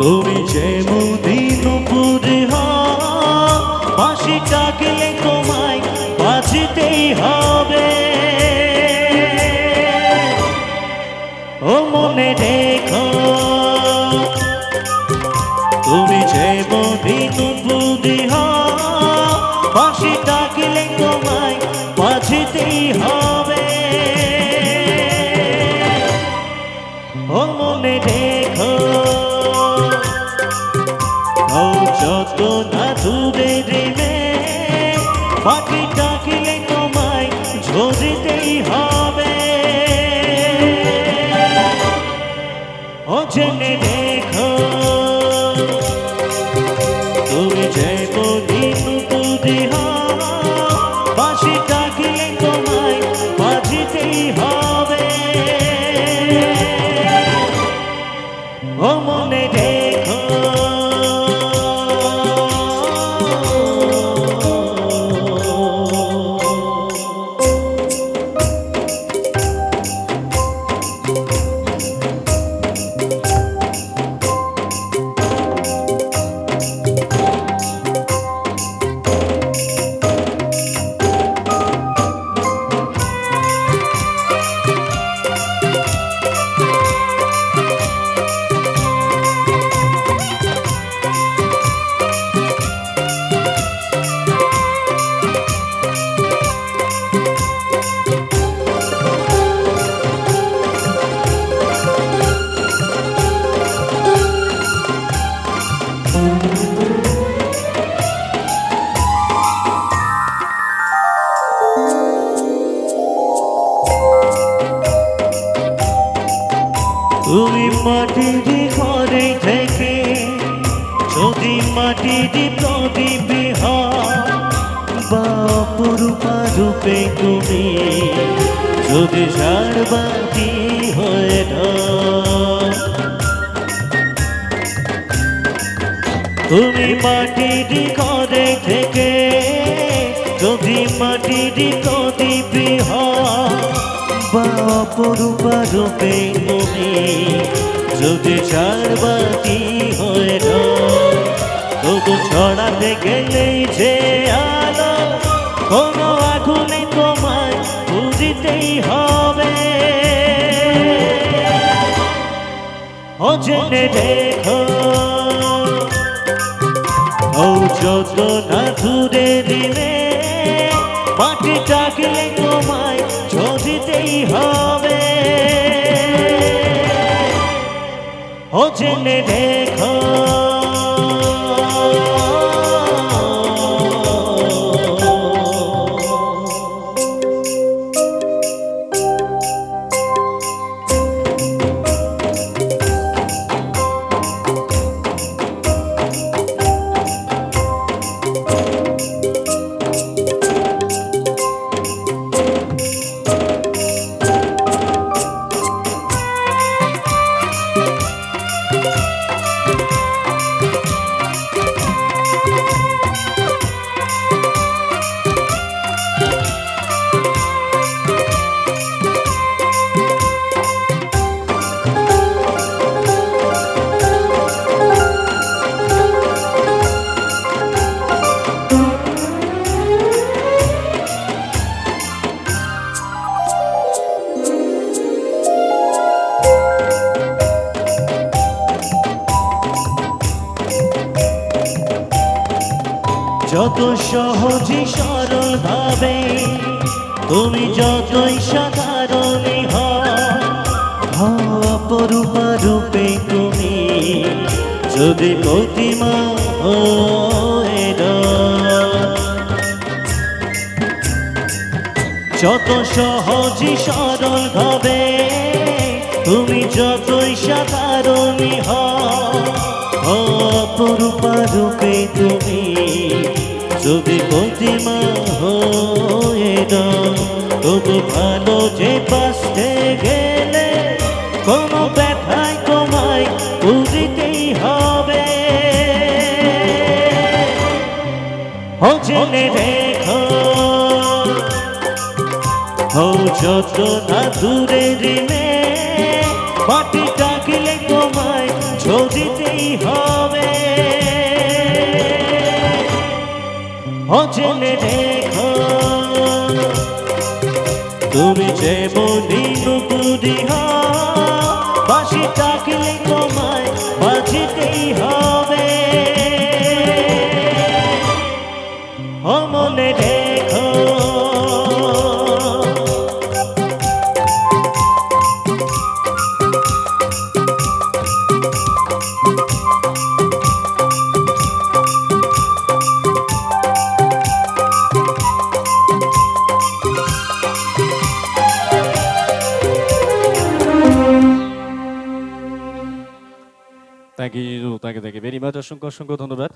তুমি যে মুদিন পুরে হাসি ডাকলে তোমায় বাঁচিতেই হবে। পাখি ডাকিলে তোমায় ঝরিতেই হবে। ও জেনে দেখো তুমি যে পাশি ডাকিলে তোমায় মাটির ঘরে থেকে, যদি মাটির প্রদীপ বাপুরূপা রূপে তুমি, যদি ঝাড়বাতি হয়ে তুমি মাটির ঘরে থেকে, যদি মাটির প্রদীপ বাপুরূপা রূপে তুমি যদি হয়ে তবু ছড়াতে গেলেই যে আলো, কোনো আগুনে তোমায় বুঝিতেই হবে। ও জেনে দেখো যত না দূরে দিলে মাটি ডাকলে তোমায় হবে। ও জেনে দেখো। যত সহজে সরল ভাবে, তুমি যতই সাধারণে হপরূপা রূপে তুমি যদি প্রতিমা। যত সহজই সরল হবে তুমি যতই সাধারণই হও, অপরূপা রূপে তুমি যদি প্রতিমা হয়ে দাও। তবু ভালো যে বাঁচতে গেলে কোনো ব্যথায় তোমায় বুঝতেই হবে। জেনে রেখো, ও যত না দূরের মেয়ে মাটি ডাকলে তোমায় ঝদিতেই হবে। ও জেনে রেখো। তুমি যে বলি নুপুরি বাসি ডাকলে তোমায় বাজিতেই হবে। ও মনে রেখো you thank you very much অসংখ্য অসংখ্য ধন্যবাদ।